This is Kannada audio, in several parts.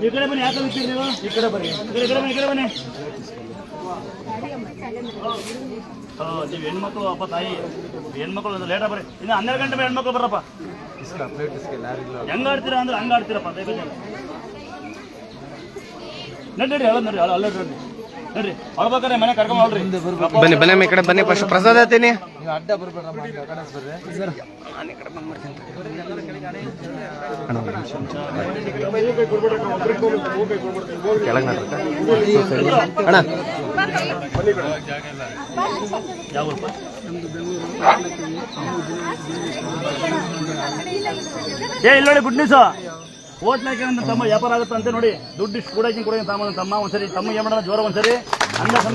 ಈ ಕಡೆ ಬನ್ನಿ ಯಾಕೆ ನಿಂತೀರಿ ನೀವು? ಈ ಕಡೆ ಬನ್ನಿ. ಈ ಕಡೆ ಬನ್ನಿ ಈ ಕಡೆ ಬನ್ನಿ. ಹಾ, ನೀವು ಹೆಣ್ಮಕ್ಳು ಅಪ್ಪ ತಾಯಿ ಹೆಣ್ಮಕ್ಳು ಒಂದು ಲೇಟ ಬರ್ರಿ. ಇನ್ನು ಹನ್ನೆರಡು ಗಂಟೆ ಮೇಲೆ ಹೆಣ್ಮಕ್ಳು ಬರಪ್ಪ ಹೆಂಗ್ ಆಡ್ತೀರಾ ಅಂದ್ರೆ ಹಂಗ ಆಡ್ತೀರಪ್ಪ ದಯ ಹೇಳೋದ್ ನಡ್ರಿ ಅಲ್ಲೇ ನಡ್ರಿ ಅಲ್ಲ ಅಲ್ಲ ಬನ್ನಿ ಬನ್ನಿ ಈ ಕಡೆ ಬನ್ನಿ ಫಸ್ಟ್ ಪ್ರಸಾದ ಕೆಳಗೆ ಅಣ್ಣ ಯಾವ ಊರಪ್ಪ? ಏ ಇಲ್ಲ ನೋಡಿ ಗುಡ್ ನ್ಯೂಸ್ ನನ್ನ ತಮ್ಮ ವ್ಯಾಪಾರ ಆಗುತ್ತೆ ಅಂತ ನೋಡಿ ದುಡ್ಡು ಇಷ್ಟು ಕೂಡ ಕೂಡ ತಮ್ಮ ತಮ್ಮ ಒಂದ್ಸರಿ ತಮ್ಮ ಏನ್ ಮಾಡೋಣ ಜ್ವರ ಒಂದ್ಸರಿ ಅನ್ನ ಸಮ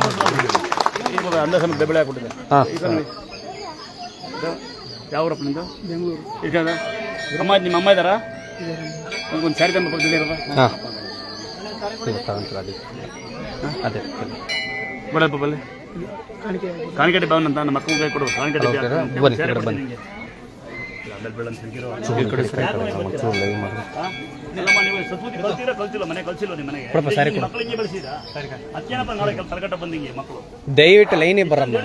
ಅನ್ನ ಸಮ ಬೆಳೆ ಹಾಕ್ಬಿಟ್ಟಿದೆ. ಯಾವ್ರಪ್ಪ ಇದು ಯಾವ ಊರಪ್ಪ ನಿಂದು ಬೆಂಗಳೂರು. ಈಗ ಅಮ್ಮ ನಿಮ್ಮ ಅಮ್ಮ ಇದ್ದಾರಾ? ಒಂದು ಸ್ಯಾರಿ ತಮ್ಮ ಕೊಡ್ತೀನಿ ಅದೇ? ಕೊಡಪ್ಪ ಬಲ್ಲಿ ಕಾಣಿಕೆಟ್ಟಿ ಭವನ್ ಅಂತ ನಮ್ಮ ಮಕ್ಕಳ ಕೈ ಕೊಡು. ಕಾಣಿಕೆಟ್ಟಿ. ಬನ್ನಿ, ದಯವಿಟ್ಟು ಲೈನ್ ಬರಮ್ಮ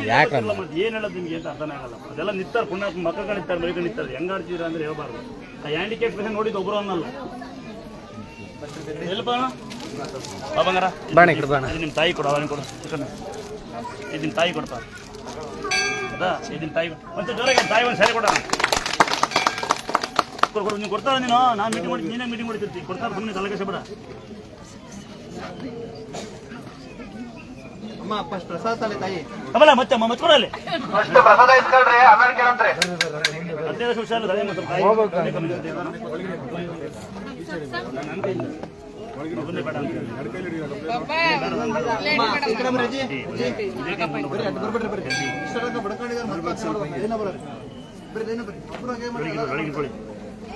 ಏನ್ ಹೇಳೋದು ನಿಮ್ಗೆ ಅಂತ ಅರ್ಥನೇ ಆಗಲ್ಲ. ಅದೆಲ್ಲ ನಿಂತಾರೆ ಪುಣ್ಯ ಮಕ್ಕಳು ನಿಂತಾರೆ ಮರಿಗಳು ನಿಂತಾರೆ ಹೆಂಗ್ ಆಡ್ತಿದ್ರ ಅಂದ್ರೆ ಹೇಳ್ಬಾರ್ದು. ಆ ಹ್ಯಾಂಡಿಕ್ಯಾಪ್ ಪೇಷಂಟ್ ನೋಡಿದ ಒಬ್ರು ಅನ್ನಲ್ಲ. ಬಾಣ ಬಾಣ. ನಿಮ್ಮ ತಾಯಿ ಕೊಡು ಅವನಿಗೆ ಕೊಡು ಇದು ನಿಮ್ಮ ತಾಯಿ ಕೊಡ್ತಾರ ಅದಾ? ಇದು ನಿಮ್ಮ ತಾಯಿ ಜೋರಾಗಿ ತಾಯಿ ಒಂದ್ ಸರಿ ಕೊಡೋಣ. ಕೊಡು ಕೊಡು ನೀವು ಕೊಡ್ತಾರ ನೀನು? ನಾನು ಮೀಟಿಂಗ್ ಮಾಡಿ ನೀನೇ ಮೀಟಿಂಗ್ ಮಾಡ್ತಿರ್ತಿ ಕೊಡ್ತಾರ ಸುಮ್ಮನೆ ತಲೆಗೆ ಬೇಡ. ಅಮ್ಮ ಫಸ್ಟ್ ಪ್ರಸಾದ ತಲೆ ತಾಯಿ. ಆಮೇಲೆ ಮತ್ತೆ ಅಮ್ಮ ಮತ್ತೆ ಕೊಡಲ್ಲಿ ಫಸ್ಟ್ ಪ್ರಸಾದ ಇಸ್ಕೊಳ್ರಿ ಆಮೇಲೆ ಕೇಳಂತ್ರಿ. ಹದಿನೈದು ವರ್ಷ ಅಲ್ಲ ಮತ್ತೆ ತಾಯಿ. ಬರ್ಬೇಡ್ರಿ ಬರ್ರಿ ಇಷ್ಟೊಳಗೆ ಬಡ್ಕೊಂಡಿದ್ದಾರೆ ಮತ್ತೆ ಏನ ಬರ್ರಿ ಬರ್ರಿ ಮಾಡಿ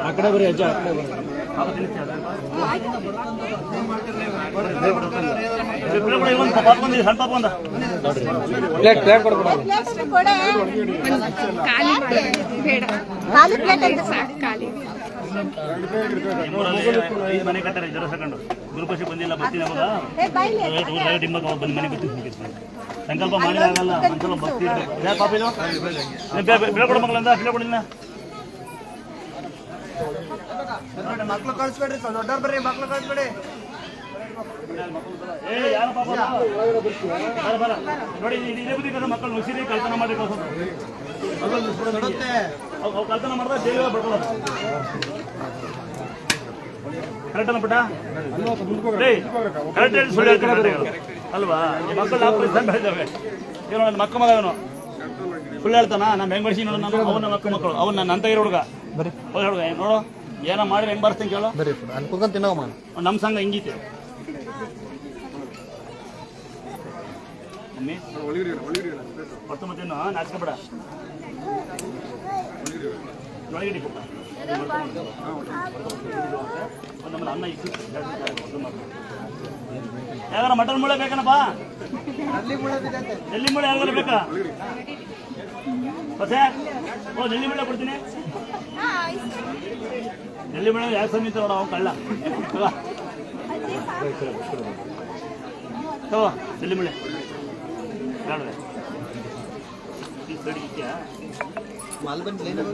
ಆ ಕಡೆ ಬರೀ ಅಜ್ಜ ಪ್ಲೇಟ್ ಪ್ಲೇಟ್ ಬೇಡ ಖಾಲಿ ಸಾಕು ಖಾಲಿ ಮನೆ ಕಟ್ಟಾರೆ ಜರ ಸಕಂಡು ಗುರುಪಶಿ ಬಂದಿಲ್ಲ ಬರ್ತೀನಿ ಅವಾಗ ಅವಾಗ ಬಂದು ಮನೆ ಬರ್ತೀನಿ ಸಂಕಲ್ಪ ಮಾಡಿದಾಗಲ್ಲ ಒಂದ್ಸಲ ಭಕ್ತಿ ಇರ್ಬೇಕು ಯಾ ಪಾಪ ಇದು ಬೀಳ್ಕೊಡ ಮಗಳಂದ ಬೀಳ್ಕೊಡಿಲ್ಲ ಮಕ್ಳು ಕಳಿಸ್ಬೇಡ್ರಿ ಸ್ವಲ್ಪ ದೊಡ್ಡವ್ರು ಬರ್ರಿ ಮಕ್ಳು ಕಳಿಸ್ಬೇಡಿ. ನೋಡಿ ಇದು ಬುದ್ಧಿ ಕದ ಮಕ್ಕಳು ನುಸಿರಿ ಮಾಡಿ ಕಲ್ತನ. ಮತ್ತೆ ಅವ್ ಕಳ್ತನ ಮಾಡಿದ್ರೆ ಜೈಲಿಗೆ ಬಡ್ಕೊಳ್ಳೋದು. ಕರೆಕ್ಟ್ ಅಲ್ಲ ಪುಟ್ಟ? ಕರೆಕ್ಟ್ ಹೇಳಿ ಸುಳ್ಳು ಹೇಳ್ತೀನಿ ಅಲ್ವಾ? ಈ ಮಕ್ಕಳು ನಾವು ಪರಿಸ್ಥಿತಿ ಬೆಳೆದವೆ ಏನೋ ನನ್ನ ಮಕ್ಕ ಮಗ ಇವನು. ಸುಳ್ಳು ಹೇಳ್ತಾನ? ನಾನು ಹೆಂಗ್ ಬೆಳೆಸಿ ನೋಡು ನಾನು? ಅವನ ಮಕ್ಕ ಮಕ್ಕಳು. ಅವ್ನು ನನ್ನ ಅಂತ ಇರೋ ಹುಡುಗ. ಹುಡುಗ ಏನ್ ನೋಡು ಏನೋ ಮಾಡಿ ಹೆಂಗ್ ಬರ್ತೀನಿ ಕೇಳು. ಬರೀ ನಾನು ಕುತ್ಕೊಂಡು ತಿನ್ನೋಮ್ಮ ನಮ್ಮ ಸಂಘ ಹಿಂಗೈತೆ? ಮಮ್ಮಿ ಹೊತ್ತು ಮತ್ತೆ ನಾಚಿಕೆ ಬೇಡ ಒಳಗಡೆ ಪುಟ್ಟ ಒಂದು ನಮ್ಮಲ್ಲಿ ಅನ್ನ ಇತ್ತು. ಯಾವ್ದಾರ ಮಟನ್ ಮುಳೆ ಬೇಕನಪ್ಪ? ಎಲ್ಲಿ ಮೂಳೆ ನೆಲ್ಲಿ ಮುಳೆ ಯಾವ್ದಾರ ಬೇಕಾ? ಮತ್ತೆ? ಓ ನೆಲ್ಲಿ ಮುಳೆ ಕೊಡ್ತೀನಿ ನೆಲ್ಲಿ ಮುಳೆ ಯಾಕೆ ಸಮಿತ ನೋಡ ಅವ್ನು ಕಳ್ಳ ತಗೋ. ತಗೋ ನೆಲ್ಲಿ ಮುಳೆ ಬೇಡವೆ ಈ ಕಡೆ ಇದೆಯಾ ಮಾಲ್ ಬಂದಿಲ್ಲ ಏನದು